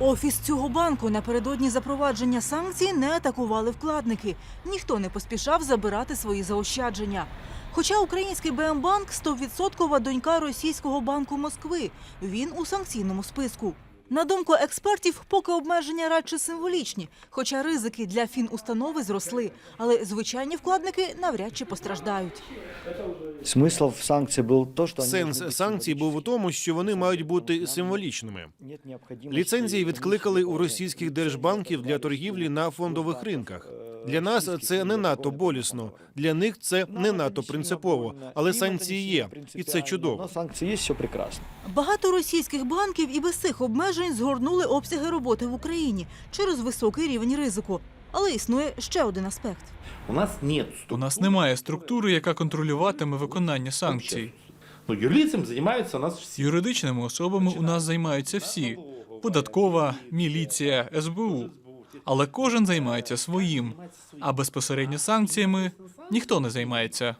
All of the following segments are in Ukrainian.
Офіс цього банку напередодні запровадження санкцій не атакували вкладники. Ніхто не поспішав забирати свої заощадження. Хоча український БМБанк – 100% донька російського банку Москви. Він у санкційному списку. На думку експертів, поки обмеження радше символічні, хоча ризики для фінустанови зросли, але звичайні вкладники навряд чи постраждають. Смысл в санкций был то, что они Сенс должны быть санкцій був у тому, що вони мають бути символічними. Нет необходимости Ліцензії відкликали у экономического російських держбанків для торгівлі на фондових ринках. Для нас це не надто болісно, для них це не надто принципово, але санкції є, і це чудово. санкции есть, все прекрасно. Багато російських банків і без цих обмежень згорнули обсяги роботи в Україні через високий рівень ризику. Але існує ще один аспект. У нас нет У нас немає структури, яка контролюватиме виконання санкцій. Ну, юрлицем занимаются у нас все. Юридичними особами у нас займаються всі: податкова, міліція, СБУ. Але кожен займається своїм. А безпосередньо санкціями ніхто не займається.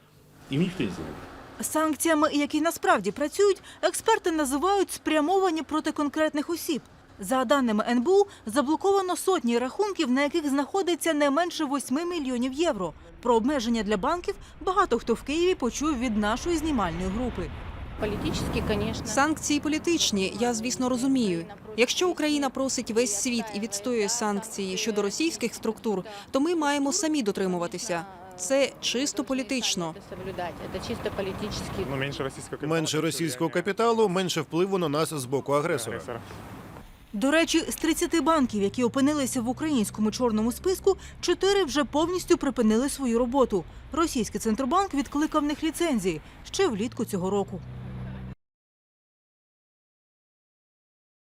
Им никто не занимается. Санкціями, які насправді працюють, експерти називають спрямовані проти конкретних осіб. За даними НБУ, заблоковано сотні рахунків, на яких знаходиться не менше 8 мільйонів євро. Про обмеження для банків багато хто в Києві почув від нашої знімальної групи. Політичні, звісно. Санкції політичні, я звісно розумію. Якщо Україна просить весь світ і відстоює санкції щодо російських структур, то ми маємо самі дотримуватися. Це чисто політично. Ну, менше російського капіталу. Менше російського капіталу, менше впливу на нас з боку агресора. агресора. До речі, з 30 банків, які опинилися в українському чорному списку, чотири вже повністю припинили свою роботу. Російський центробанк відкликав в них ліцензії ще влітку цього року.